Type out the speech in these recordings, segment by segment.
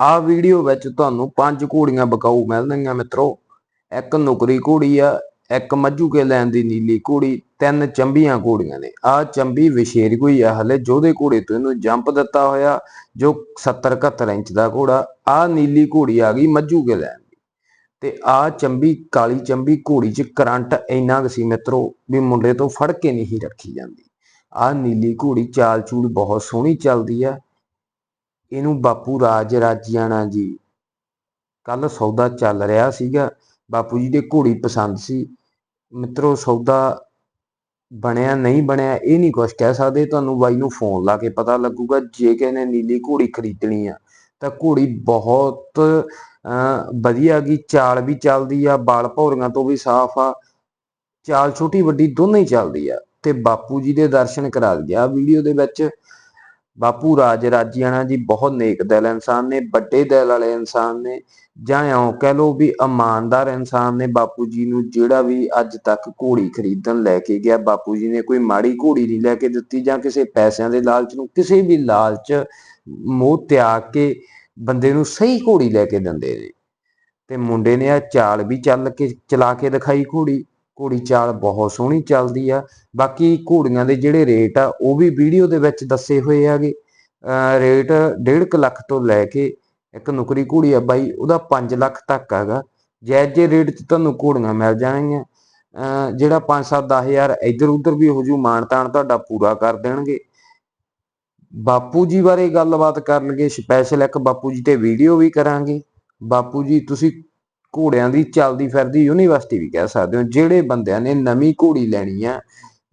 ਆ ਵੀਡੀਓ ਵਿੱਚ ਤੁਹਾਨੂੰ ਪੰਜ ਘੋੜੀਆਂ ਬਕਾਊ ਮਿਲਣਗੀਆਂ ਮਿੱਤਰੋ। ਇੱਕ ਨੁਕਰੀ ਘੋੜੀ ਆ, ਇੱਕ ਮੱਝੂ ਕੇ ਲੈਣ ਦੀ ਨੀਲੀ ਘੋੜੀ, ਤਿੰਨ ਚੰਬੀਆਂ ਘੋੜੀਆਂ ਨੇ। ਆ ਚੰਬੀ ਵਿਸ਼ੇਰ ਕੋਈ ਆ ਹਲੇ, ਜੋਧੇ ਘੋੜੇ ਤੋਂ ਇਹਨੂੰ ਜੰਪ ਦਿੱਤਾ ਹੋਇਆ, ਜੋ 70 71 ਇੰਚ ਦਾ ਘੋੜਾ। ਆ ਨੀਲੀ ਘੋੜੀ ਆ ਗਈ ਮੱਝੂ ਕੇ ਲੈਣ ਦੀ। ਤੇ ਆ ਚੰਬੀ, ਕਾਲੀ ਚੰਬੀ ਘੋੜੀ 'ਚ ਕਰੰਟ ਇੰਨਾ ਕੁ ਸੀ ਮਿੱਤਰੋ, ਵੀ ਮੁੰਡੇ ਤੋਂ ਫੜ ਕੇ ਨਹੀਂ ਰੱਖੀ ਜਾਂਦੀ। ਆ ਨੀਲੀ ਘੋੜੀ ਚਾਲ ਚੂਲ ਬਹੁਤ ਸੋਹਣੀ ਚੱਲਦੀ ਆ। ਇਹਨੂੰ ਬਾਪੂ ਰਾਜ ਰਾਜਿਆਣਾ ਜੀ। ਕੱਲ ਸੌਦਾ ਚੱਲ ਰਿਹਾ ਸੀਗਾ। ਬਾਪੂ ਜੀ ਦੇ ਘੋੜੀ ਪਸੰਦ ਸੀ। ਮਿੱਤਰੋ ਸੌਦਾ ਬਣਿਆ ਨਹੀਂ ਬਣਿਆ ਇਹ ਨਹੀਂ ਕੁਝ ਕਹਿ ਸਕਦੇ। ਤੁਹਾਨੂੰ ਬਾਈ ਨੂੰ ਫੋਨ ਲਾ ਕੇ ਪਤਾ ਲੱਗੂਗਾ ਜੇ ਕਿਸੇ ਨੇ ਨੀਲੀ ਘੋੜੀ ਖਰੀਦਣੀ ਆ ਤਾਂ ਘੋੜੀ ਬਹੁਤ ਅਹ, ਵਧੀਆ ਗੀ। ਚਾਲ ਵੀ ਚੱਲਦੀ ਆ ਬਾਲ ਭੌਰੀਆਂ ਤੋਂ ਵੀ ਸਾਫ਼ ਆ। ਚਾਲ ਛੋਟੀ ਵੱਡੀ ਦੋਨੇ ਹੀ ਚੱਲਦੀ ਆ। ਤੇ ਬਾਪੂ ਜੀ ਦੇ ਦਰਸ਼ਨ ਕਰਾ ਦਿਆ ਵੀਡੀਓ ਦੇ ਵਿੱਚ। ਬਾਪੂ ਰਾਜ ਰਾਜਿਆਣਾ ਜੀ ਬਹੁਤ ਨੇਕ ਦਿਲ ਇਨਸਾਨ ਨੇ, ਵੱਡੇ ਦਿਲ ਵਾਲੇ ਇਨਸਾਨ ਨੇ, ਜਾਂ ਇਉਂ ਕਹਿ ਲਓ ਵੀ ਇਮਾਨਦਾਰ ਇਨਸਾਨ ਨੇ ਬਾਪੂ ਜੀ ਨੂੰ ਜਿਹੜਾ ਵੀ ਅੱਜ ਤੱਕ ਘੋੜੀ ਖਰੀਦਣ ਲੈ ਕੇ ਗਿਆ। ਬਾਪੂ ਜੀ ਨੇ ਕੋਈ ਮਾੜੀ ਘੋੜੀ ਨਹੀਂ ਲੈ ਕੇ ਦਿੱਤੀ ਜਾਂ ਕਿਸੇ ਪੈਸਿਆਂ ਦੇ ਲਾਲਚ ਨੂੰ ਕਿਸੇ ਵੀ ਲਾਲਚ ਮੋਹ ਤਿਆਗ ਕੇ ਬੰਦੇ ਨੂੰ ਸਹੀ ਘੋੜੀ ਲੈ ਕੇ ਦਿੰਦੇ ਨੇ। ਤੇ ਮੁੰਡੇ ਨੇ ਆ ਚਾਲ ਵੀ ਚੱਲ ਕੇ, ਚਲਾ ਕੇ ਦਿਖਾਈ ਘੋੜੀ। ਘੋੜੀ ਚਾਲ ਬਹੁਤ ਸੋਹਣੀ ਚੱਲਦੀ ਆ। ਬਾਕੀ ਘੋੜੀਆਂ ਦੇ ਜਿਹੜੇ ਰੇਟ ਆ, ਉਹ ਵੀ ਵੀਡੀਓ ਦੇ ਵਿੱਚ ਦੱਸੇ ਹੋਏ ਆਗੇ ਅਹ ਰੇਟ 1.5 ਲੱਖ ਤੋਂ ਲੈ ਕੇ ਇੱਕ ਨੁਕਰੀ ਘੋੜੀ ਆ ਬਾਈ, ਉਹਦਾ 5 ਲੱਖ ਤੱਕ ਹੈਗਾ। ਜਾਇਜ਼ ਜੇ ਰੇਟ 'ਚ ਤੁਹਾਨੂੰ ਘੋੜੀਆਂ ਮਿਲ ਜਾਣਗੀਆਂ, ਅਹ ਜਿਹੜਾ 5-7 ਹਜ਼ਾਰ ਇੱਧਰ ਉੱਧਰ ਵੀ ਹੋ ਜੂ, ਮਾਣ ਤਾਣ ਤੁਹਾਡਾ ਪੂਰਾ ਕਰ ਦੇਣਗੇ। ਬਾਪੂ ਜੀ ਬਾਰੇ ਗੱਲਬਾਤ ਕਰਨਗੇ, ਸਪੈਸ਼ਲ ਇੱਕ ਬਾਪੂ ਜੀ ਤੇ ਵੀਡੀਓ ਵੀ ਕਰਾਂਗੇ। ਬਾਪੂ ਜੀ, ਤੁਸੀਂ ਘੋੜਿਆਂ ਦੀ ਚੱਲਦੀ ਫਿਰਦੀ ਯੂਨੀਵਰਸਿਟੀ ਵੀ ਕਹਿ ਸਕਦੇ ਹੋ, ਜਿਹੜੇ ਬੰਦਿਆਂ ਨੇ ਨਵੀਂ ਘੋੜੀ ਲੈਣੀ ਆ,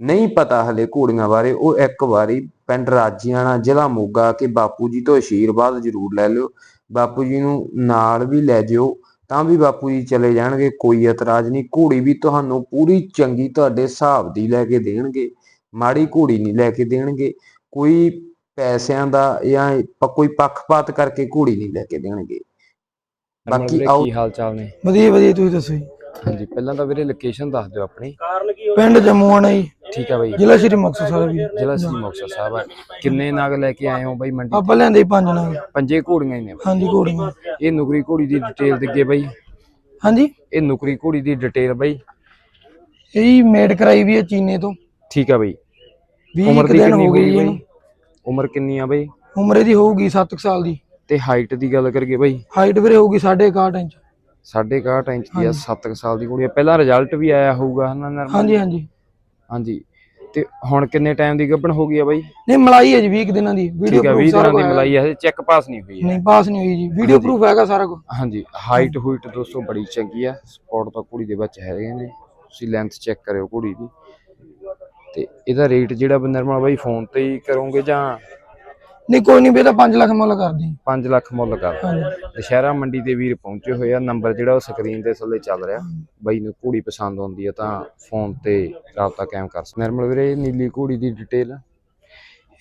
ਨਹੀਂ ਪਤਾ ਹਲੇ ਘੋੜੀਆਂ ਬਾਰੇ, ਉਹ ਇੱਕ ਵਾਰੀ ਪਿੰਡ ਰਾਜੀਆਣਾ ਜ਼ਿਲ੍ਹਾ ਮੋਗਾ ਕੇ ਬਾਪੂ ਜੀ ਤੋਂ ਆਸ਼ੀਰਵਾਦ ਜ਼ਰੂਰ ਲੈ ਲਿਓ, ਬਾਪੂ ਜੀ ਨੂੰ ਨਾਲ ਵੀ ਲੈ ਜਿਓ, ਤਾਂ ਵੀ ਬਾਪੂ ਜੀ ਚਲੇ ਜਾਣਗੇ, ਕੋਈ ਇਤਰਾਜ਼ ਨਹੀਂ, ਘੋੜੀ ਵੀ ਤੁਹਾਨੂੰ ਪੂਰੀ ਚੰਗੀ ਤੁਹਾਡੇ ਹਿਸਾਬ ਦੀ ਲੈ ਕੇ ਦੇਣਗੇ, ਮਾੜੀ ਘੋੜੀ ਨਹੀਂ ਲੈ ਕੇ ਦੇਣਗੇ, ਕੋਈ ਪੈਸਿਆਂ ਦਾ ਜਾਂ ਕੋਈ ਪੱਖਪਾਤ ਕਰਕੇ ਘੋੜੀ ਨਹੀਂ ਲੈ ਕੇ ਦੇਣਗੇ। ਬਾਕੀ ਆਓ ਕੀ ਹਾਲ ਚਾਲ ਨੇ? ਵਧੀਆ ਵਧੀਆ ਤੁਸੀਂ ਦੱਸੋ ਜੀ? ਹਾਂਜੀ ਪਹਿਲਾਂ ਤਾਂ ਵੀਰੇ ਲੋਕੇਸ਼ਨ ਦੱਸ ਦਿਓ ਆਪਣੀ। ਪਿੰਡ ਜੰਮੂਆਣਾ ਜੀ। ਠੀਕ ਆ ਬਾਈ। ਜ਼ਿਲ੍ਹਾ ਸ਼੍ਰੀ ਮੁਕਤਸਰ ਸਾਹਿਬ ਜੀ। ਜ਼ਿਲ੍ਹਾ ਸ੍ਰੀ ਮੁਕਤਸਰ ਸਾਹਿਬ ਆ। ਕਿੰਨੇ ਨਗ ਲੈ ਕੇ ਆਏ ਹੋ ਬਾਈ ਮੰਡੀ ਆਪਾਂ ਲਿਆਂਦੇ ਜੀ ਪੰਜ ਨਾਲ ਪੰਜੇ ਘੋੜੀਆਂ ਹੀ ਨੇ ਬਾਈ। ਹਾਂਜੀ ਘੋੜੀਆਂ। ਇਹ ਨੁਕਰੀ ਘੋੜੀ ਦੀ ਡਿਟੇਲ ਦਿੱਗੇ ਬਾਈ। ਹਾਂਜੀ? ਇਹ ਨੁਕਰੀ ਘੋੜੀ ਦੀ ਡਿਟੇਲ ਬਾਈ। ਇਹ ਜੀ ਮੇਡ ਕਰਾਈ ਵੀ ਹੈ ਚੀਨੇ ਤੋਂ। ਠੀਕ ਆ ਬਾਈ। 20 ਉਮਰ ਦੀ ਦਿਨ ਕਿੰਨੀ ਹੋ ਗਈ ਹੋਈ ਜੀ ਬਾਈ? ਇਹਨੂੰ ਉਮਰ ਕਿੰਨੀ ਆ ਬਾਈ? ਉਮਰ ਇਹਦੀ ਹੋਊਗੀ 7 ਸਾਲ ਦੀ। ਤੇ ਹਾਈਟ ਦੀ ਗੱਲ ਕਰੀਏ ਬਾਈ। ਹਾਈਟ ਵੀਰੇ ਹੋਊਗੀ 61 ਇੰਚ। 61 ਇੰਚ ਦੀ ਆ 7 ਸਾਲ ਦੀ ਘੋੜੀ ਆ। ਪਹਿਲਾਂ ਰਿਜ਼ਲਟ ਵੀ ਆਇਆ ਹੋਊਗਾ ਹਨਾ ਨਰਮਾ ਹਾਂਜੀ ਹਾਂਜੀ। ਹਾਂਜੀ। ਤੇ ਹੁਣ ਕਿੰਨੇ ਟਾਈਮ ਦੀ ਗੱਭਣ ਹੋ ਗਈ ਆ ਬਾਈ? ਨਹੀਂ ਮਲਾਈ ਹੈ ਜੀ 20 ਕੁ ਦਿਨਾਂ ਦੀ। ਵੀਡੀਓ 20 ਪ੍ਰੂਫ ਸਾਰਾ ਦਿਨਾਂ ਦੀ ਮਲਾਈ ਹਜੇ ਚੈੱਕ ਪਾਸ ਨਹੀਂ ਹੋਈ ਹੈ ਨਹੀਂ ਪਾਸ ਨਹੀਂ ਹੋਈ ਜੀ। ਵੀਡੀਓ। ਪ੍ਰੂਫ ਹੈਗਾ ਸਾਰਾ ਕੁਝ ਹਾਂਜੀ ਹਾਈਟ ਹੂਈਟ ਦੋਸਤੋ ਬੜੀ ਚੰਗੀ ਆ। ਸਪੋਰਟ ਤਾਂ ਕੁੜੀ ਦੇ ਵਿੱਚ ਹੈਗੇ ਨੇ। ਤੁਸੀਂ ਲੈਂਥ ਚੈੱਕ ਕਰਿਓ ਕੁੜੀ ਦੀ। ਤੇ ਇਹਦਾ ਰੇਟ ਜਿਹੜਾ ਨਰਮਲ ਬਾਈ ਫੋਨ ਤੇ ਹੀ ਕਰੋਗੇ ਜਾਂ ਨਹੀਂ ਕੋਈ ਨਹੀਂ ਬੇਟਾ 5 ਲੱਖ ਮੁੱਲ ਕਰਦੀ 5 ਲੱਖ ਮੁੱਲ ਕਰ ਹਾਂਜੀ। ਦੁਸ਼ਹਿਰਾ ਮੰਡੀ ਦੇ ਵੀਰ ਪਹੁੰਚੇ ਹੋਏ ਆ ਨੰਬਰ ਜਿਹੜਾ ਉਹ ਸਕਰੀਨ ਦੇ ਥੱਲੇ ਚੱਲ ਰਿਹਾ। ਬਾਈ ਨੂੰ ਘੋੜੀ ਪਸੰਦ ਆਉਂਦੀ ਆ ਤਾਂ ਫੋਨ ਤੇ ਰਾਬਤਾ ਕਾਇਮ ਕਰ ਸਕਦੇ। ਨਰਮਲ ਵੀਰੇ ਇਹ ਨੀਲੀ ਘੋੜੀ ਦੀ ਡਿਟੇਲ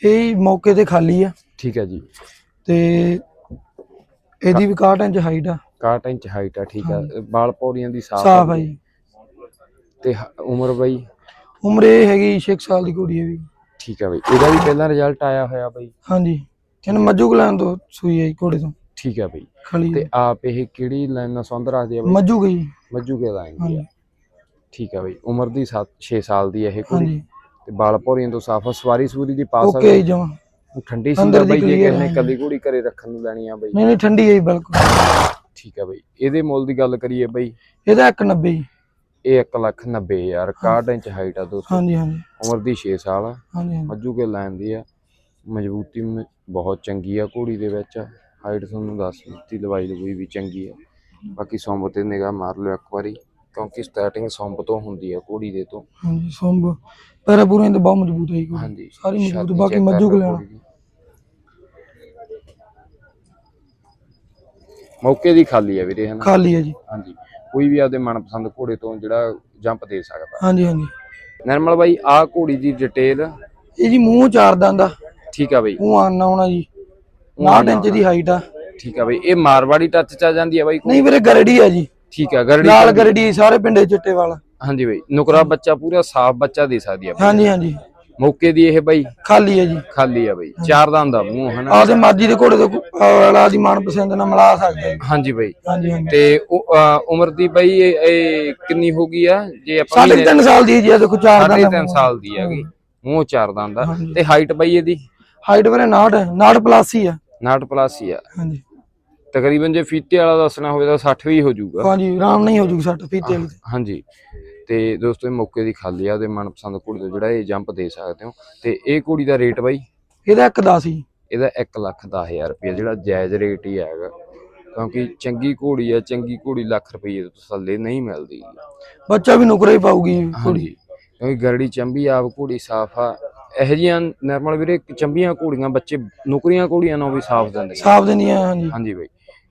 ਇਹ ਮੌਕੇ ਤੇ ਖਾਲੀ ਆ। ਠੀਕ ਹੈ ਜੀ। ਤੇ ਇਹਦੀ ਵੀ 61 ਇੰਚ ਹਾਈਟ ਆ। 61 ਇੰਚ ਹਾਈਟ ਆ ਠੀਕ ਆ। ਬਾਲ ਪੌੜੀਆਂ ਦੀ ਸਾਫ਼ ਸਾਫ਼ ਆ ਜੀ। ਤੇ ਹ- ਉਮਰ ਬਾਈ? ਉਮਰ ਇਹ ਹੈਗੀ 6 ਸਾਲ ਦੀ ਕੁੜੀ ਹੈ ਵੀ। ਠੀਕ ਆ ਬਾਈ। ਇਹਦਾ ਵੀ ਪਹਿਲਾਂ ਰਿਜ਼ਲਟ ਆਇਆ ਹੋਇਆ ਬਾਈ। ਹਾਂਜੀ। ਇਹਨੂੰ ਮੱਜੂ ਗਲਾਂ ਤੋਂ ਸੂਈ ਜੀ ਘੋੜੇ ਤੋਂ। ਠੀਕ ਆ ਬਾਈ। ਖਲੀ ਤੇ ਆਪ ਇਹ ਕਿਹੜੀ ਲਾਈਨ ਨਾਲ ਸੰਬੰਧ ਰੱਖਦੇ ਆ ਬਾਈ? ਮੱਜੂ ਗਈ ਮੱਜੂ ਕੇ ਲਾਈਨ ਆ ਹਾਂਜੀ। ਠੀਕ ਆ ਬਾਈ। ਉਮਰ ਦੀ 7 6 ਸਾਲ ਦੀ ਆ ਇਹ ਕੁੜੀ ਹਾਂਜੀ। ਤੇ ਬਾਲ ਭੌਰੀਆਂ ਤੋਂ ਸਾਫ਼ ਆ। ਸਵਾਰੀ ਸੂਰੀ ਦੀ ਪਾ ਓਕੇ ਸਕਦੇ ਜੀ ਜਮਾ। ਠੰਡੀ ਸੀ ਅੰਦਰ ਤਾਂ ਦੀ ਬਾਈ ਜੇ ਕਿਸੇ। ਕੱਲੀ ਘੋੜੀ ਘਰੇ ਰੱਖਣ ਨੂੰ ਲੈਣੀ ਆ ਬਾਈ। ਨਹੀਂ ਨਹੀਂ ਠੰਡੀ ਹੈ ਬਿਲਕੁਲ। ਠੀਕ ਆ ਬਾਈ। ਇਹਦੇ ਮੁੱਲ ਦੀ ਗੱਲ ਕਰੀਏ ਬਾਈ। ਇਹਦਾ 190 ਜੀ। ਇਹ 1 ਲੱਖ 90 ਹਜ਼ਾਰ 61 ਇੰਚ ਹਾਈਟ ਆ ਦੋਸਤੋ। ਹਾਂਜੀ ਹਾਂਜੀ। ਉਮਰ ਦੀ 6 ਸਾਲ ਆ। ਹਾਂਜੀ ਹਾਂਜੀ। ਮੱਜੂ ਕੇ ਲਾਈਨ ਦੀ ਆ। ਮਜ਼ਬੂਤੀ ਬਹੁਤ ਚੰਗੀ ਆ ਘੋੜੀ ਦੇ ਵਿੱਚ। ਹਾਈਟ ਤੁਹਾਨੂੰ ਦੱਸ ਦਿੱਤੀ ਲਵਾਈ ਲਵੂਈ ਵੀ ਚੰਗੀ ਆ। ਬਾਕੀ ਸੌਂਬ ਤੇ ਨਿਗਾਹ ਮਾਰ ਲਿਓ ਇੱਕ ਵਾਰੀ ਕਿਉਂਕਿ ਸਟਾਰਟਿੰਗ ਸੌਂਬ ਤੋਂ ਹੁੰਦੀ ਆ ਘੋੜੀ ਦੇ ਤੋਂ। ਹਾਂਜੀ ਸੰਭ ਪੈਰਾ ਪੂਰੇ ਤਾਂ ਬਹੁਤ ਮਜ਼ਬੂਤ ਹੈ ਘੋੜੀ। ਹਾਂਜੀ ਸਾਰੀ ਮਜ਼ਬੂਤ ਬਾਕੀ ਮੱਜੂ ਘੋੜੀ ਦੀ। ਮੌਕੇ ਦੀ ਖਾਲੀ ਆ ਵੀਰੇ ਹਨਾ ਖਾਲੀ ਹੈ ਜੀ। ਹਾਂਜੀ। ਕੋਈ ਵੀ ਆਪਦੇ ਮਨਪਸੰਦ ਘੋੜੇ ਤੋਂ ਜਿਹੜਾ ਜੰਪ ਦੇ ਸਕਦਾ। ਹਾਂਜੀ ਹਾਂਜੀ। ਨਰਮਲ ਬਾਈ ਆਹ ਘੋੜੀ ਦੀ ਡਿਟੇਲ ਇਹ ਜੀ ਮੂੰਹ ਚਾਰ ਦੰਦ ਆ। ਠੀਕ ਆ ਬਾਈ। ਮੂੰਹ ਆਨਾ ਹੋਣਾ ਜੀ। ਊਂ 9 ਇੰਚ ਦੀ ਹਾਈਟ ਆ। ਠੀਕ ਆ ਬਾਈ। ਇਹ ਮਾਰਵਾੜੀ ਟੱਚ ਚ ਆ ਜਾਂਦੀ ਆ ਬਾਈ? ਨਹੀਂ ਵੀਰੇ ਗਰੜੀ ਆ ਜੀ। ਠੀਕ ਆ ਗਰੜੀ ਲਾਲ ਗਰੜੀ ਸਾਰੇ ਪਿੰਡੇ ਚਿੱਟੇ ਵਾਲਾ। ਹਾਂਜੀ ਬਾਈ। ਨੁਕਰਾ ਬੱਚਾ ਪੂਰਾ ਸਾਫ਼ ਬੱਚਾ ਦੇ ਸਕਦੀ ਆ। ਹਾਂਜੀ ਹਾਂਜੀ। ਮੌਕੇ ਦੀ ਇਹ ਬਾਈ? ਖਾਲੀ ਹੈ ਜੀ। ਖਾਲੀ ਆ ਬਾਈ। ਚਾਰ ਦੰਦ ਆ ਮੂੰਹ ਹਨਾ? ਆਪਦੇ ਮਰਜ਼ੀ ਦੇ ਘੋੜੇ ਦੇ ਵਾਲਾ ਦੀ ਮਨਪਸੰਦ ਨਾਲ ਮਿਲਾ ਸਕਦਾ ਹਾਂਜੀ ਬਾਈ। ਹਾਂਜੀ ਹਾਂਜੀ। ਤੇ ਉਹ, ਉਮਰ ਦੀ ਬਾਈ ਇਹ ਇਹ ਕਿੰਨੀ ਹੋ ਗਈ ਆ? ਜੇ ਆਪਾਂ ਸਾਢੇ ਮਹੀਨੇ- ਤਿੰਨ ਸਾਲ ਦੀ ਜੀ ਇਹ ਦੇਖੋ ਚਾਰ ਦਾ ਤਿੰਨ ਸਾਲ ਦੀ ਹੈਗੀ। ਮੂੰਹ ਚਾਰ ਦੰਦ ਹਾਂਜੀ। ਤੇ ਹਾਈਟ ਬਾਈ ਇਹਦੀ? ਹਾਈਟ ਵੀਰੇ 69 69 ਪਲੱਸ ਹੀ ਆ 69 ਪਲੱਸ ਹੀ ਆ। ਹਾਂਜੀ। ਤਕਰੀਬਨ ਜੇ ਫੀਤੇ ਵਾਲਾ ਦੱਸਣਾ ਹੋਵੇ ਤਾਂ 60 ਵੀ ਹੋ ਜਾਊਗਾ। ਹਾਂਜੀ ਆਰਾਮ ਨਹੀਂ ਹੋ ਜੂਗੀ ਸੱਟ ਫੀਤੇ ਵਾਲੀ ਤੇ। ਹਾਂਜੀ। ਤੇ ਦੋਸਤੋ ਇਹ ਮੌਕੇ ਦੀ ਖਾਲੀ ਆ ਉਹਦੇ ਮਨਪਸੰਦ ਕੁੜੀ ਤੋਂ ਜਿਹੜਾ ਇਹ ਜੰਪ ਦੇ ਸਕਦੇ ਹੋ। ਤੇ ਇਹ ਕੁੜੀ ਦਾ ਰੇਟ ਬਾਈ? ਇਹਦਾ ਇੱਕ 10 ਹੀ। ਇਹਦਾ 1 ਲੱਖ 10000 ਰੁਪਏ ਜਿਹੜਾ ਜਾਇਜ਼ ਰੇਟ ਹੀ ਹੈਗਾ। ਕਿਉਂਕਿ ਚੰਗੀ ਘੋੜੀ ਆ ਚੰਗੀ ਘੋੜੀ ਲੱਖ ਰੁਪਏ ਤੋਂ ਥੱਲੇ ਨਹੀਂ ਮਿਲਦੀ। ਬੱਚਾ ਵੀ ਨੁਕਰਾ ਹੀ ਪਾਊਗੀ ਜੀ ਕੁੜੀ ਹਾਂਜੀ। ਕਿਉਂਕਿ ਗਰੜੀ ਚੰਬੀ ਆਪ ਘੋੜੀ ਸਾਫ਼ ਆ। ਇਹੋ ਜਿਹੀਆਂ ਨਰਮਲ ਵੀਰੇ ਚੰਬੀਆਂ ਘੋੜੀਆਂ ਬੱਚੇ ਨੌਕਰੀਆਂ ਘੋੜੀਆਂ ਨੂੰ ਵੀ ਸਾਫ਼ ਦਿੰਦੇ ਸਾਫ਼ ਦਿੰਦੀਆਂ ਹਾਂਜੀ। ਹਾਂਜੀ ਬਾਈ।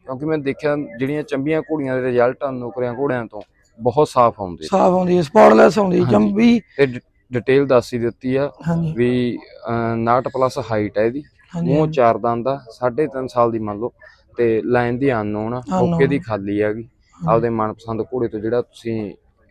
ਕਿਉਂਕਿ ਮੈਂ ਦੇਖਿਆ ਜਿਹੜੀਆਂ ਚੰਬੀਆਂ ਘੋੜੀਆਂ ਦੇ ਰਿਜ਼ਲਟ ਆ ਨੌਕਰੀਆਂ ਘੋੜਿਆਂ ਤੋਂ ਬਹੁਤ ਸਾਫ਼ ਆਉਂਦੇ ਸਾਫ਼ ਆਉਂਦੀ ਹੈ ਸਪੌਟਲੈਸ ਆਉਂਦੀ ਜੰਬੀ ਤੇ ਡਿਟੇਲ ਦੱਸ ਹੀ ਦਿੱਤੀ ਆ ਹਾਂਜੀ। ਵੀ 69 ਪਲੱਸ ਹਾਈਟ ਹੈ ਇਹਦੀ। ਹਾਂਜੀ। ਮੂੰਹ ਚਾਰ ਦੰਦ ਦਾ 3.5 ਸਾਲ ਦੀ ਮੰਨ ਲਓ। ਤੇ ਲਾਈਨ ਦੀ ਅਨਨੋਨ ਆ Unknown ਓਕੇ ਦੀ ਖਾਲੀ ਹੈਗੀ। ਆਪਦੇ ਮਨਪਸੰਦ ਘੋੜੇ ਤੋਂ ਜਿਹੜਾ ਤੁਸੀਂ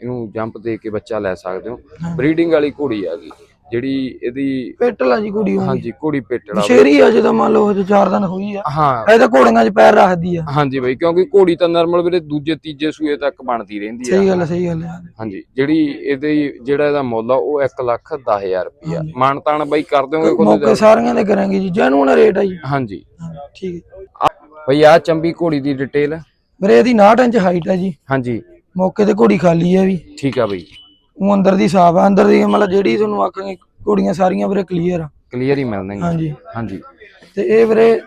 ਇਹਨੂੰ ਜੰਪ ਦੇ ਕੇ ਬੱਚਾ ਲੈ ਸਕਦੇ ਹੋ। ਹਾਂਜੀ। ਬਰੀਡਿੰਗ ਵਾਲੀ ਘੋੜੀ ਹੈਗੀ। ਜਿਹੜੀ ਇਹਦੀ ਪੇਟਲ ਆ ਜੀ ਕੁੜੀ ਉਹ ਹਾਂਜੀ ਘੋੜੀ ਪੇਟੜਾ ਸ਼ੇਰੀ ਆ ਜਦੋਂ ਮੰਨ ਲਓ ਹਜੇ ਚਾਰ ਦਿਨ ਹੋਈ ਆ। ਹਾਂ। ਇਹ ਤਾਂ ਘੋੜੀਆਂ 'ਚ ਪੈਰ ਰੱਖਦੀ ਆ। ਹਾਂਜੀ ਬਈ ਕਿਉਂਕਿ ਘੋੜੀ ਤਾਂ ਨਰਮਲ ਵੀਰੇ ਦੂਜੇ ਤੀਜੇ ਸੂਏ ਤੱਕ ਬਣਦੀ ਰਹਿੰਦੀ ਸਹੀ ਆ ਗੱਲ ਹੈ ਸਹੀ ਗੱਲ ਹੈ ਹਾਂਜੀ ਜਿਹੜੀ ਇਹਦੀ ਜਿਹੜਾ ਇਹਦਾ ਮੁੱਲ ਆ ਉਹ 1 ਲੱਖ 10000 ਰੁਪਇਆ ਮਾਨਤਾਨ ਬਾਈ ਕਰ ਦਿਓਗੇ ਖੁਦ ਮੌਕੇ ਸਾਰੀਆਂ ਦੇ ਕਰਾਂਗੇ ਜੀ ਜੈਨੂਨ ਰੇਟ ਆ ਜੀ। ਹਾਂਜੀ। ਠੀਕ ਹੈ ਬਈ ਆ ਚੰਬੀ ਘੋੜੀ ਦੀ ਡਿਟੇਲ ਵੀਰੇ ਇਹਦੀ 69 ਇੰਚ ਹਾਈਟ ਹੈ ਜੀ। ਹਾਂਜੀ। ਮੌਕੇ ਤੇ ਘੋੜੀ ਖਾਲੀ ਹੈ ਵੀ। ਠੀਕ ਆ ਬਈ। ਉਹ ਅੰਦਰ ਦੀ ਸਾਫ਼ ਆ ਅੰਦਰ ਦੀ ਮਤਲਬ ਜਿਹੜੀ ਤੁਹਾਨੂੰ ਆਖਾਂਗੇ ਘੋੜੀਆਂ ਸਾਰੀਆਂ ਵੀਰੇ ਕਲੀਅਰ ਆ। ਕਲੀਅਰ ਹੀ ਮਿਲਣਗੇ ਹਾਂਜੀ। ਹਾਂਜੀ। ਤੇ ਇਹ ਵੀਰੇ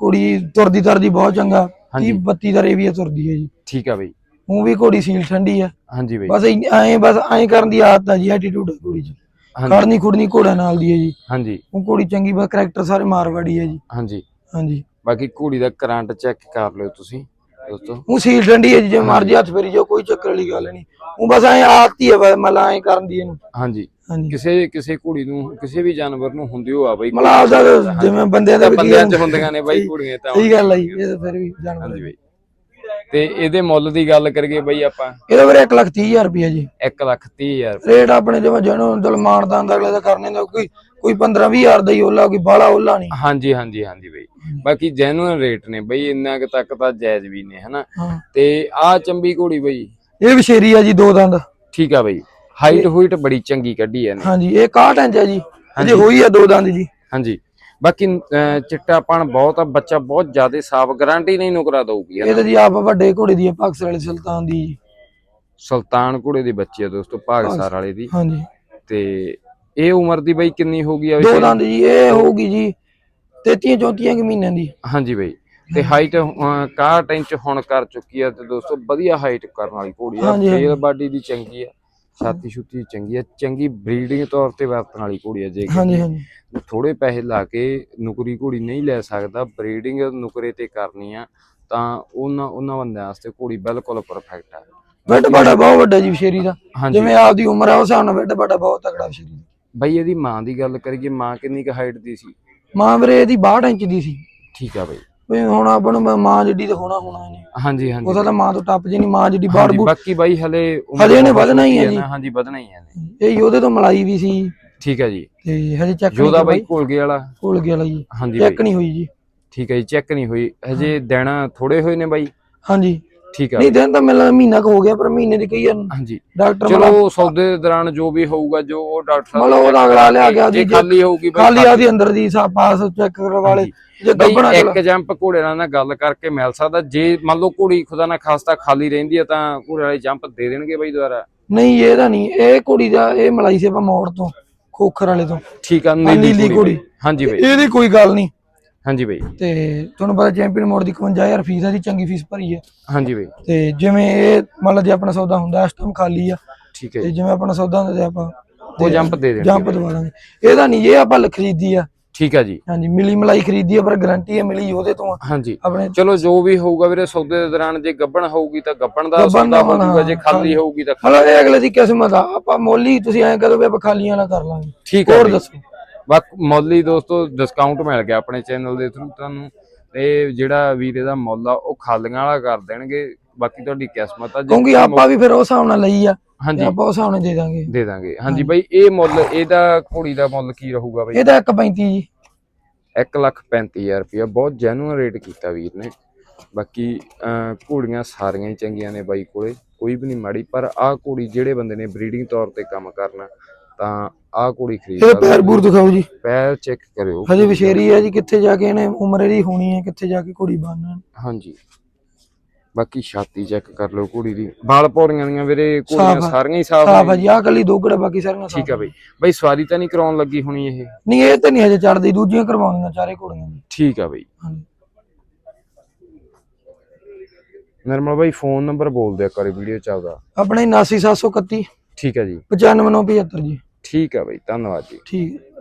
ਕੁੜੀ ਤੁਰਦੀ ਤੁਰਦੀ ਬਹੁਤ ਚੰਗਾ ਹਾਂਜੀ। 30 32 ਦਾ ਰੇਵੀਆ ਤੁਰਦੀ ਹੈ ਜੀ। ਠੀਕ ਆ ਬਈ। ਉਹ ਵੀ ਘੋੜੀ ਸੀਲ ਠੰਡੀ ਆ। ਹਾਂਜੀ ਬਈ। ਬਸ ਐਂ ਬਸ ਐਂ ਕਰਨ ਦੀ ਆਦਤ ਆ ਜੀ ਐਟੀਟਿਊਡ ਕੁੜੀ ਚ। ਖੜਨੀ ਖੁੜਨੀ ਘੋੜਾ ਨਾਲ ਦੀ ਹੈ ਜੀ। ਹਾਂਜੀ। ਉਹ ਕੁੜੀ ਚੰਗੀ ਬਸ ਕਰੈਕਟਰ ਸਾਰੇ ਮਾਰਵਾੜੀ ਹੈ ਜੀ। ਹਾਂਜੀ। ਹਾਂਜੀ। ਬਾਕੀ ਘੋੜੀ ਦਾ ਕਰੰਟ ਚੈੱਕ ਕਰ ਲਿਓ ਤੁਸੀਂ। ਦੋਸਤੋ। ਉਹ ਸੀਲ ਹੈ ਜੀ ਜੇ ਮਰਜ਼ੀ ਹੱਥ ਫੇਰੀ ਜੋ ਕੋਈ ਚੱਕਰ ਵਾਲੀ ਗੱਲ ਨਹੀਂ। ਉਹ ਬਸ ਐਂ ਆਦਤ ਹੀ ਮਤਲਬ ਐਂ ਕਰਨ ਦੀ ਇਹਨੂੰ। ਹਾਂਜੀ। ਹਾਂਜੀ। ਕਿਸੇ ਕਿਸੇ ਘੋੜੀ ਨੂੰ ਕਿਸੇ ਵੀ ਜਾਨਵਰ ਨੂੰ ਹੁੰਦੀ ਹੋ ਆ ਬਈ ਆਪਦਾ ਜਿਵੇਂ ਬੰਦਿਆਂ ਦਾ ਵੀ ਬੰਦਿਆਂ 'ਚ ਹੁੰਦੀਆਂ ਨੇ ਬਾਈ ਘੋੜੀਆਂ ਤਾਂ ਸਹੀ ਗੱਲ ਹੈ ਜੀ ਇਹ ਤਾਂ ਫਿਰ ਵੀ ਜਾਨਵਰ ਹਾਂਜੀ ਬਈ। ਤੇ ਇਹਦੇ ਮੁੱਲ ਦੀ ਗੱਲ ਕਰੀਏ ਬਈ ਆਪਾਂ। ਇਹਦਾ ਵੀਰੇ 1 ਲੱਖ 30 ਹਜ਼ਾਰ ਰੁਪਇਆ ਜੀ। 1 ਲੱਖ 30 ਹਜ਼ਾਰ ਰੇਟ ਆਪਣੇ ਜਿਵੇਂ ਜਣੋ ਦਿਲ ਮਾਨਦਾਨ ਦਾ ਅਗਲੇ ਦਾ ਕਰਨੇ ਦਾ ਕੋਈ ਕੋਈ 15 20 ਹਜ਼ਾਰ ਦਾ ਹੀ ਓਲਾ ਕੋਈ ਬਾਲਾ ਓਲਾ ਨਹੀਂ। ਹਾਂਜੀ ਹਾਂਜੀ ਹਾਂਜੀ ਬਈ। ਬਾਕੀ ਜੈਨੂਇਨ ਰੇਟ ਨੇ ਬਈ ਇੰਨਾ ਕੁ ਤੱਕ ਤਾਂ ਜਾਇਜ਼ ਵੀ ਨੇ ਹਨਾ? ਤੇ ਆ ਚੰਬੀ ਘੋੜੀ ਬਈ। ਇਹ ਵੀ ਸ਼ੇਰੀ ਆ ਜੀ ਦੋ ਦੰਦ। ਠੀਕ ਆ ਬਈ। ਹਾਈਟ ਹੂਈਟ ਬੜੀ ਚੰਗੀ ਕੱਢੀ ਐ ਨੇ ਹਾਂਜੀ ਇਹ 61 ਇੰਚ ਹੈ ਜੀ। ਅਜੇ ਹੋਈ ਆ ਦੋ ਦੰਦ ਜੀ। ਹਾਂਜੀ। ਬਾਕੀ ਚਿੱਟਾਪਣ ਬਹੁਤ ਆ ਬੱਚਾ ਬਹੁਤ ਜ਼ਿਆਦਾ ਸਾਫ਼ ਗਾਰੰਟੀ ਨਹੀਂ ਨੁਕਰਾ ਦਊਗੀ ਇਹ ਤਾਂ ਜੀ ਆਪ ਵੱਡੇ ਘੋੜੇ ਦੀ ਆ ਪਾਕਿਸਤਾਨ ਵਾਲੇ ਸੁਲਤਾਨ ਦੀ ਜੀ। ਸੁਲਤਾਨ ਘੋੜੇ ਦੀ ਬੱਚੀ ਆ ਦੋਸਤੋ ਭਾਗਸਰ ਵਾਲੇ ਦੀ। ਹਾਂਜੀ। ਤੇ ਇਹ ਉਮਰ ਦੀ ਬਈ ਕਿੰਨੀ ਹੋ ਗਈ ਆ ਦੋ? ਦੰਦ ਜੀ ਇਹ ਹੋਊਗੀ ਜੀ 33 34 ਕੁ ਮਹੀਨਿਆਂ ਦੀ। ਹਾਂਜੀ ਬਈ ਤੇ ਹਾਈਟ 61 ਇੰਚ ਹੁਣ ਕਰ ਚੁੱਕੀ ਆ ਤੇ ਦੋਸਤੋ ਵਧੀਆ ਹਾਈਟ ਕਰਨ ਵਾਲੀ ਘੋੜੀ ਆ। ਫੇਲ ਬਾਡੀ ਦੀ ਚੰਗੀ ਆ। ਛਾਤੀ ਛੁੱਤੀ ਚੰਗੀ ਆ ਚੰਗੀ ਬਰੀਡਿੰਗ ਤੌਰ ਤੇ ਵਰਤਣ ਵਾਲੀ ਘੋੜੀ ਆ ਜੇ ਹਾਂਜੀ ਹਾਂਜੀ। ਥੋੜੇ ਪੈਸੇ ਲਾ ਕੇ ਨੁਕਰੀ ਘੋੜੀ ਨਹੀਂ ਲੈ ਸਕਦਾ ਬਰੀਡਿੰਗ ਨੁਕਰੇ ਤੇ ਕਰਨੀ ਆ ਤਾਂ ਉਹਨਾਂ ਉਹਨਾਂ ਬੰਦਿਆਂ ਵਾਸਤੇ ਘੋੜੀ ਬਿਲਕੁਲ ਪਰਫੈਕਟ ਆ। ਵੱਡ ਬੜਾ ਬਹੁਤ ਵੱਡਾ ਜੀ ਸ਼ੇਰੀ ਦਾ। ਜਿਵੇਂ ਆਪਦੀ ਉਮਰ ਆ ਉਸ ਹਿਸਾਬ ਨਾਲ ਵੱਡ ਬੜਾ ਬਹੁਤ ਤਕੜਾ ਸ਼ੇਰੀ ਬਈ ਇਹਦੀ ਮਾਂ ਦੀ ਗੱਲ ਕਰੀਏ ਮਾਂ ਕਿੰਨੀ ਕੁ ਹਾਈਟ ਦੀ ਸੀ? ਮਾਂ ਵੀਰੇ ਇਹਦੀ 62 ਇੰਚ ਦੀ ਸੀ। ਠੀਕ ਆ ਬਈ। ਵੀ ਹੁਣ ਆਪਾਂ ਨੂੰ ਮ- ਜਿੱਡੀ ਤੇ ਹੋਣਾ ਹੋਣਾ ਇਹਨੇ। ਹਾਂਜੀ ਹਾਂਜੀ। ਉਹਦਾ ਤਾਂ ਮਾਂ ਤੋਂ ਟੱਪ ਜੇ ਨਹੀਂ ਮਾਂ ਜਿੱਡੀ ਬਾੜ ਬੂੜ ਬਾਕੀ ਬਾਈ ਹਲੇ ਇਹਨੇ ਬਹੁਤ ਵਧਣਾ ਹੀ ਹੈ ਜੀ। ਨਾ, ਹਾਂਜੀ ਵਧਣਾ ਹੀ ਹੈ। ਇਹ ਯੋਧੇ ਤੋਂ ਮਲਾਈ ਵੀ ਸੀ। ਠੀਕ ਹੈ ਜੀ। ਤੇ ਹਜੇ ਚੈੱਕ ਜੋਦਾ ਬਾਈ ਕੋਲਗੇ ਵਾਲਾ। ਕੋਲ ਗਿਆ ਜੀ। ਹਾਂਜੀ ਚੈੱਕ ਨਹੀਂ ਹੋਈ ਜੀ। ਠੀਕ ਹੈ ਜੀ ਚੈੱਕ ਨਹੀਂ ਹੋਈ। ਹਜੇ ਦਿਨ ਥੋੜੇ ਹੋਏ ਨੇ ਬਾਈ। ਹਾਂਜੀ। ਠੀਕ ਆ। ਨਹੀਂ ਦਿਨ ਤਾਂ ਮੈਨੂੰ ਮਹੀਨਾ ਕੁ ਹੋ ਗਿਆ ਪਰ ਮਹੀਨੇ ਦੀ ਕਈ ਹਾਂਜੀ। ਡਾਕਟਰ ਚਲੋ ਸੌਦੇ ਦੇ ਦੌਰਾਨ ਜੋ ਵੀ ਹੋਊਗਾ ਜੋ ਉਹ ਡਾਕਟਰ ਸਾਹਿਬ ਮਤਲਬ ਉਹਦਾ ਅਗਲਾ ਲਿਆ ਗਿਆ ਜੇ ਖਾਲੀ ਹੋਊਗੀ ਖਾਲੀ ਆਦੀ ਅੰਦਰ ਦੀ ਸਾ ਪਾਸ ਚੈੱਕ ਕਰਵਾ ਵਾਲੇ ਜੇ ਗੱਬਣਾ ਇੱਕ ਜੰਪ ਘੋੜੇ ਨਾਲ ਨਾ ਗੱਲ ਕਰਕੇ ਮਿਲ ਸਕਦਾ ਜੇ ਮੰਨ ਲਓ ਘੋੜੀ ਖੁਦਾ ਨਾ ਖਾਸਤਾ ਖਾਲੀ ਰਹਿੰਦੀ ਹੈ ਤਾਂ ਘੋੜੇ ਵਾਲੇ ਜੰਪ ਦੇ ਦੇਣਗੇ ਬਾਈ ਦੁਬਾਰਾ? ਨਹੀਂ ਇਹਦਾ ਨਹੀਂ ਇਹ ਕੁੜੀ ਦਾ ਇਹ ਮਲਾਈ ਸੇਵਾ ਮੋੜ ਤੋਂ ਖੋਖਰ ਵਾਲੇ ਤੋਂ। ਠੀਕ ਆ ਨੀਲੀ ਘੋੜੀ। ਘੋੜੀ। ਹਾਂਜੀ ਬਾਈ। ਇਹਦੀ ਕੋਈ ਗੱਲ ਨਹੀਂ। ਹਾਂਜੀ ਬਾਈ। ਤੇ ਤੁਹਾਨੂੰ ਪਤਾ ਚੈਂਪੀਅਨ ਮੋੜ ਦੀ 51000 ਫੀਸ ਹੈ ਦੀ ਚੰਗੀ ਫੀਸ ਭਰੀ ਹੈ ਹਾਂਜੀ ਬਾਈ। ਤੇ ਜਿਵੇਂ ਇਹ ਮੰਨ ਲਓ ਜੇ ਆਪਣਾ ਸੌਦਾ ਹੁੰਦਾ ਇਸ ਟਾਈਮ ਖਾਲੀ ਆ ਠੀਕ ਹੈ ਤੇ ਜਿਵੇਂ ਆਪਣਾ ਸੌਦਾ ਹੁੰਦਾ ਤੇ ਆਪਾਂ ਉਹ ਜੰਪ ਦੇ ਦੇਣਗੇ ਜੰਪ ਦਵਾ ਦਾਂਗੇ। ਇਹਦਾ ਨਹੀਂ ਇਹ ਆਪਾਂ ਖਰੀਦੀ ਆ। ਠੀਕ ਆ ਜੀ। ਹਾਂਜੀ ਮਿਲੀ ਮਲਾਈ ਖਰੀਦੀ ਆ ਪਰ ਗਾਰੰਟੀ ਹੈ ਮਿਲੀ ਉਹਦੇ ਤੋਂ ਆ। ਹਾਂਜੀ। ਆਪਣੇ ਚਲੋ ਜੋ ਵੀ ਹੋਊਗਾ ਵੀਰੇ ਸੌਦੇ ਦੇ ਦੌਰਾਨ ਜੇ ਗੱਬਣ ਹੋਊਗੀ ਤਾਂ ਗੱਬਣ ਦਾ ਸੌਦਾ ਹੋਊਗਾ ਜੇ ਹਾਂ, ਖਾਲੀ ਹੋਊਗੀ ਤਾਂ ਮਤਲਬ ਇਹ ਅਗਲੇ ਦੀ ਕਿਸਮਤ ਆ ਆਪਾਂ ਮੋਲੀ ਤੁਸੀਂ ਐਂ ਕਹੋ ਵੀ ਆਪਾਂ ਖਾਲੀਆਂ ਨਾਲ ਕਰ ਲਾਂਗੇ। ਠੀਕ ਹੈ ਹੋਰ। ਦੱਸੋ। ਬਾਕੀ ਮੁੱਲ ਦੋਸਤੋ ਡਿਸਕਾਊਂਟ ਮਿਲ ਗਿਆ ਆਪਣੇ ਚੈਨਲ ਦੇ ਥਰੂ ਤੁਹਾਨੂੰ। ਤੇ ਜਿਹੜਾ ਵੀਰੇ ਦਾ ਮੁੱਲ ਆ ਉਹ ਖਾਲੀਆਂ ਵਾਲਾ ਕਰ ਦੇਣਗੇ। ਬਾਕੀ ਤੁਹਾਡੀ ਕਿਸਮਤ ਆ ਕਿਉਂਕਿ ਆਪਾਂ ਵੀ ਫਿਰ ਉਸ ਹਿਸਾਬ ਨਾਲ ਲਈ ਆ। ਹਾਂਜੀ। ਆਪਾਂ ਉਸ ਹਿਸਾਬ ਨਾਲ ਦੇ ਦਾਂਗੇ। ਦੇ ਦਾਂਗੇ। ਹਾਂਜੀ ਬਾਈ ਇਹ ਮੁੱਲ ਇਹਦਾ ਘੋੜੀ ਦਾ ਮੁੱਲ ਕੀ ਰਹੂਗਾ ਬਾਈ? ਇਹਦਾ 135 ਜੀ। 1 ਲੱਖ 35000 ਰੁਪਇਆ। ਬਹੁਤ ਜੈਨੂਅਨ ਰੇਟ ਕੀਤਾ ਵੀਰ ਨੇ। ਬਾਕੀ ਘੋੜੀਆਂ ਸਾਰੀਆਂ ਹੀ ਚੰਗੀਆਂ ਨੇ ਬਾਈ ਕੋਲੇ। ਕੋਈ ਵੀ ਨਹੀਂ ਮਾੜੀ ਪਰ ਆਹ ਘੋੜੀ ਜਿਹੜੇ ਬੰਦੇ ਨੇ ਬਰੀਡਿੰਗ ਤੌਰ ਤੇ ਕੰਮ ਕਰਨਾ ਤਾਂ ਆਹ ਘੋੜੀ ਖਰੀਦ ਇਹਦੇ ਪੈਰ ਬੂਰ ਦਿਖਾਓ ਜੀ। ਪੈਰ ਚੈੱਕ ਕਰਿਓ ਹਜੇ ਵਿਸ਼ੇਰੀ ਹੈ ਜੀ ਕਿੱਥੇ ਜਾ ਕੇ ਇਹਨੇ ਉਮਰ ਇਹਦੀ ਹੋਣੀ ਹੈ ਕਿੱਥੇ ਜਾ ਕੇ ਕੁੜੀ ਬਣਨਾ। ਹਾਂਜੀ। ਬਾਕੀ ਛਾਤੀ ਚੈੱਕ ਕਰ ਲਓ ਘੋੜੀ ਦੀ। ਵਾਲ ਪੌੜੀਆਂ ਦੀਆਂ ਵੀਰੇ ਘੋੜੀਆਂ ਸਾਫ਼ ਆ। ਸਾਰੀਆਂ ਹੀ ਸਾਫ਼ ਸਾਫ਼ ਆ ਜੀ ਆਹ ਕੱਲੀ ਦੋਗੜਾ ਬਾਕੀ ਸਾਰੀਆਂ ਸਾਫ਼ ਠੀਕ ਆ ਬਈ। ਬਈ ਸਵਾਰੀ ਤਾਂ ਨਹੀਂ ਕਰਾਉਣ ਲੱਗੀ ਹੋਣੀ ਇਹ? ਨਹੀਂ ਇਹ ਤਾਂ ਨਹੀਂ ਹਜੇ ਚੜਦੀ ਦੂਜੀਆਂ ਕਰਵਾਉਣੀਆਂ ਚਾਰੇ ਕੁੜੀਆਂ ਜੀ ਠੀਕ ਆ ਬਈ। ਹਾਂਜੀ। ਨਰਮਲ ਬਾਈ ਫੋਨ ਨੰਬਰ ਬੋਲ ਦਿਆ ਕਰੇ ਵੀਡੀਓ ਚ ਆਪਦਾ। ਆਪਣੇ 79731 ਠੀਕ ਆ ਜੀ। 95975 ਜੀ। ਠੀਕ ਆ ਬਾਈ ਧੰਨਵਾਦ ਜੀ। ਠੀਕ। ਹੈ